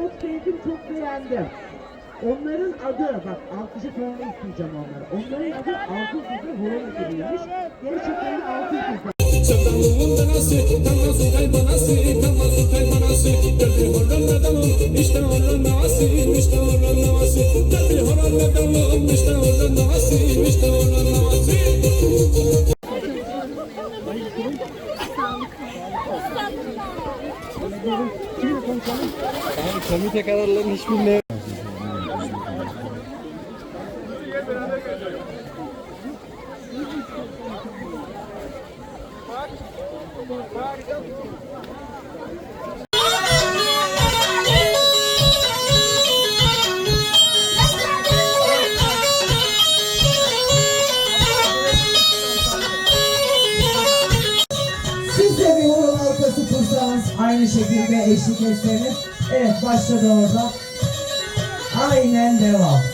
Çok sevdim, çok beğendim. Onların adı, bak alkışı sonra isteyeceğim onları. Onların adı Altın Kuzu Horon ekibiymiş. Gerçekten de Altın Kuzu. Sevdalımın navası. Komite kararlarının hiçbirine Siz bir horon halkası kursanız aynı şekilde eşlik etseniz. Evet başladı orada. Aynen devam.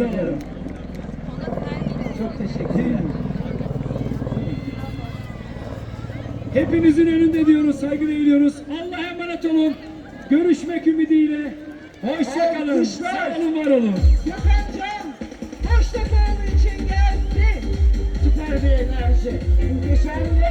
Ederim. Çok teşekkür ederim. Hepinizin önünde diyoruz, saygı eğiliyoruz. Allah'a emanet olun. Görüşmek ümidiyle. Hoşça kalın. Alkışlar. Sağ olun, var olun. Gökhancan, hoşça kalın için geldi. Süper bir enerji. Muhteşemdi.